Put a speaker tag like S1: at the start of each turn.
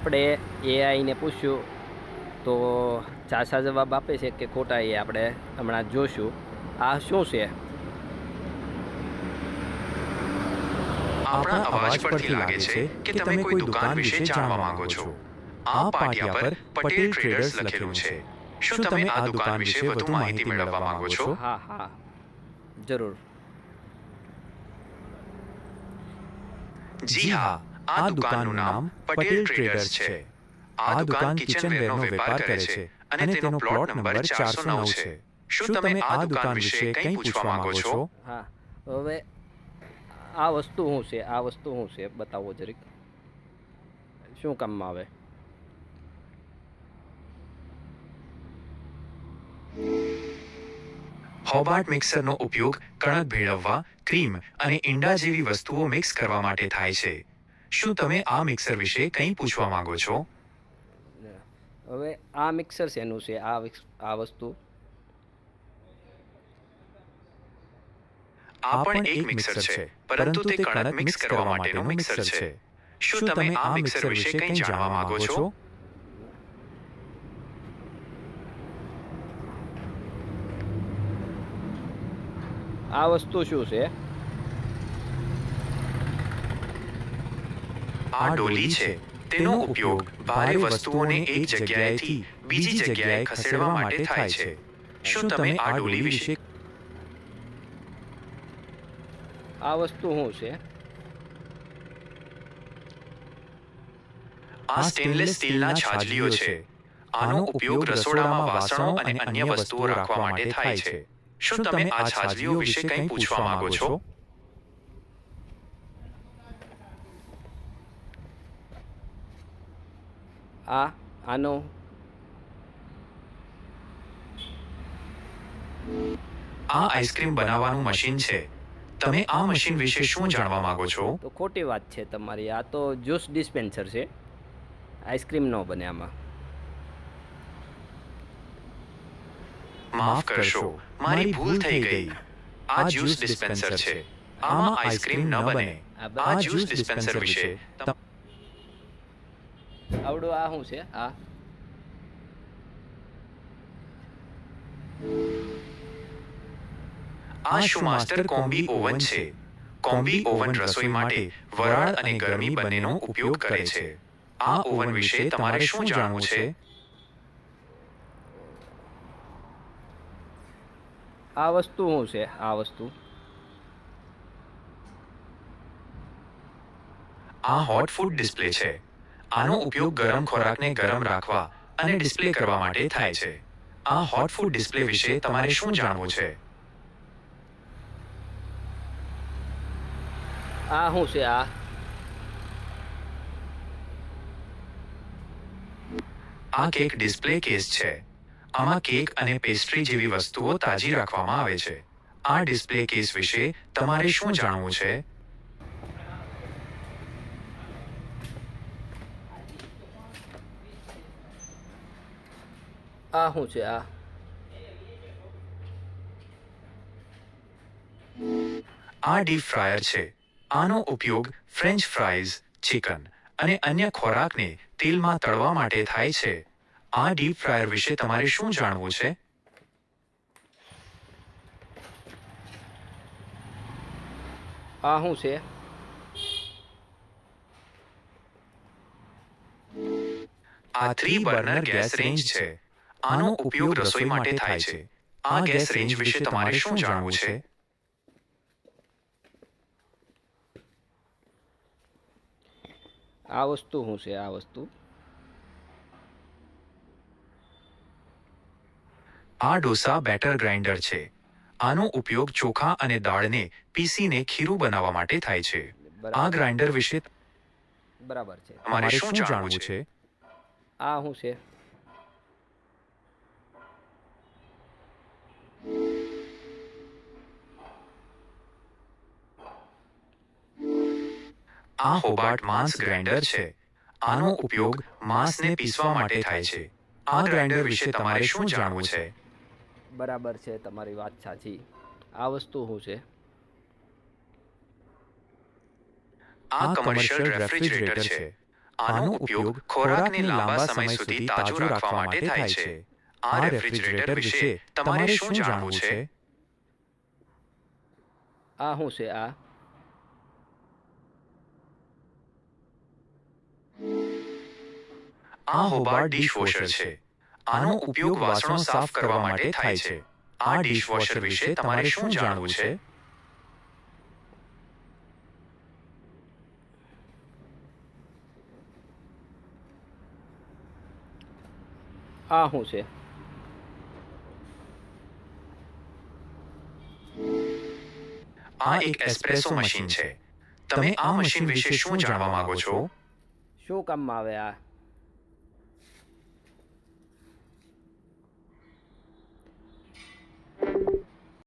S1: આપણે એઆઈને પૂછ્યું તો ચાસા જવાબ આપે છે કે ખોટા એ આપણે હમણાં જોશું. આ શું છે?
S2: આપણા અવાજ પરથી લાગે છે કે તમે કોઈ દુકાન વિશે જાણવા માંગો છો. આ પાટિયા પર પટેલ ટ્રેડર્સ લખેલું છે. શું તમે આ દુકાન વિશે વધુ માહિતી મેળવવા માંગો છો?
S1: હા હા. જરૂર.
S2: જી હા. આ દુકાનનું નામ પટેલ ટ્રેડર્સ છે. આ દુકાન કિચનવેરનો વેપાર કરે છે અને તેનો પ્લોટ નંબર ચારસો નવ છે. શું તમે આ દુકાન વિશે કંઈ પૂછવા માંગો છો?
S1: હા હવે આ વસ્તુ શું છે? આ વસ્તુ શું છે? બતાવો જરીક. શું કામમાં આવે?
S2: હોબાર્ટ મિક્સરનો ઉપયોગ કણક ભેળવવા ક્રીમ અને ઈંડા જેવી વસ્તુઓ મિક્સ કરવા માટે થાય છે. શું તમે આ મિક્સર વિશે કંઈ પૂછવા માંગો છો?
S1: હવે આ મિક્સર શેનું છે? આ આ વસ્તુ?
S2: આ પણ એક મિક્સર છે પરંતુ તે કણક મિક્સ કરવા માટેનું મિક્સર છે. શું તમે આ મિક્સર વિશે કંઈ જાણવા માંગો છો?
S1: આ વસ્તુ શું છે?
S2: આ ડોલી છે. તેનો ઉપયોગ ભારે વસ્તુઓને એક જગ્યાએથી બીજી જગ્યાએ ખસેડવા માટે થાય છે. શું તમે આ ડોલી વિશે
S1: આ વસ્તુ શું છે?
S2: આ સ્ટેનલેસ સ્ટીલના છાજલીઓ છે. આનો ઉપયોગ રસોડામાં વાસણો અને અન્ય વસ્તુઓ રાખવા માટે થાય છે. શું તમે આ છાજલીઓ વિશે કંઈ પૂછવા માંગો છો?
S1: આ આનો
S2: આ આઈસ્ક્રીમ બનાવવાનું મશીન છે. તમે આ મશીન વિશે શું જાણવા માંગો છો?
S1: તો ખોટી વાત છે તમારી. આ તો જ્યુસ ડિસ્પેન્સર છે. આઈસ્ક્રીમ ન બને આમાં.
S2: માફ કરશો. મારી ભૂલ થઈ ગઈ. આ જ્યુસ ડિસ્પેન્સર છે. આમાં આઈસ્ક્રીમ ન બને. આ જ્યુસ ડિસ્પેન્સર વિશે
S1: આવડું આ શું છે? આ.
S2: આ શુમાસ્ટર કોમ્બી ઓવન છે? કોમ્બી ઓવન રસોઈ માટે વરાળ અને ગરમી બંનેનો ઉપયોગ કરે છે. આ ઓવન વિશે તમારે શું જાણવું છે?
S1: આ વસ્તુ શું છે? આ વસ્તુ.
S2: આ હોટ ફૂડ ડિસ્પ્લે છે. આનો ઉપયોગ ગરમ ખોરાકને ગરમ રાખવા અને ડિસ્પ્લે કરવા માટે થાય છે. આ હોટ ફૂડ ડિસ્પ્લે વિશે તમારે શું જાણવું છે?
S1: આ શું છે આ?
S2: આ કેક ડિસ્પ્લે કેસ છે. આમાં કેક અને પેસ્ટ્રી જેવી વસ્તુઓ તાજી રાખવામાં આવે છે. આ ડિસ્પ્લે કેસ વિશે તમારે શું જાણવું છે?
S1: આ શું છે આ?
S2: આ ડીપ ફ્રાયર છે. આનો ઉપયોગ ફ્રેન્ચ ફ્રાઈઝ ચિકન અને અન્ય ખોરાકને તેલમાં તળવા માટે થાય છે. આ ડીપ ફ્રાયર વિશે તમારે શું જાણવું છે?
S1: આ શું છે?
S2: આ થ્રી બર્નર ગેસ રેન્જ છે. આનો ઉપયોગ રસોઈ માટે થાય છે. આ ગેસ રેન્જ વિશે તમારે શું જાણવું છે?
S1: આ વસ્તુ શું છે? આ વસ્તુ?
S2: આ ડોસા બેટર ગ્રાઇન્ડર છે. આનો ઉપયોગ ચોખા અને દાળને પીસીને ખીરું બનાવવા માટે થાય છે. આ ગ્રાઇન્ડર વિશે
S1: બરાબર છે.
S2: મારે શું જાણવું છે?
S1: આ શું છે?
S2: આ હોબાર્ટ માંસ ગ્રાઇન્ડર છે. આનો ઉપયોગ માંસને પીસવા માટે થાય છે. આ ગ્રાઇન્ડર વિશે તમારે શું જાણવું છે?
S1: બરાબર છે તમારી વાત સાચી. આ વસ્તુ શું છે?
S2: આ કમર્શિયલ રેફ્રિજરેટર છે. આનો ઉપયોગ ખોરાકને લાંબા સમય સુધી તાજો રાખવા માટે થાય છે. આ રેફ્રિજરેટર વિશે તમારે શું જાણવું છે?
S1: આ શું છે આ?
S2: આ હોબાર્ટ ડિશવોશર છે. આનો ઉપયોગ વાસણો સાફ કરવા માટે થાય છે. આ ડિશવોશર વિશે તમારે શું જાણવું છે?
S1: આ શું છે?
S2: આ એક એસ્પ્રેસો મશીન છે. તમે આ મશીન વિશે શું જાણવા માંગો છો?
S1: શું કામમાં આવે આ?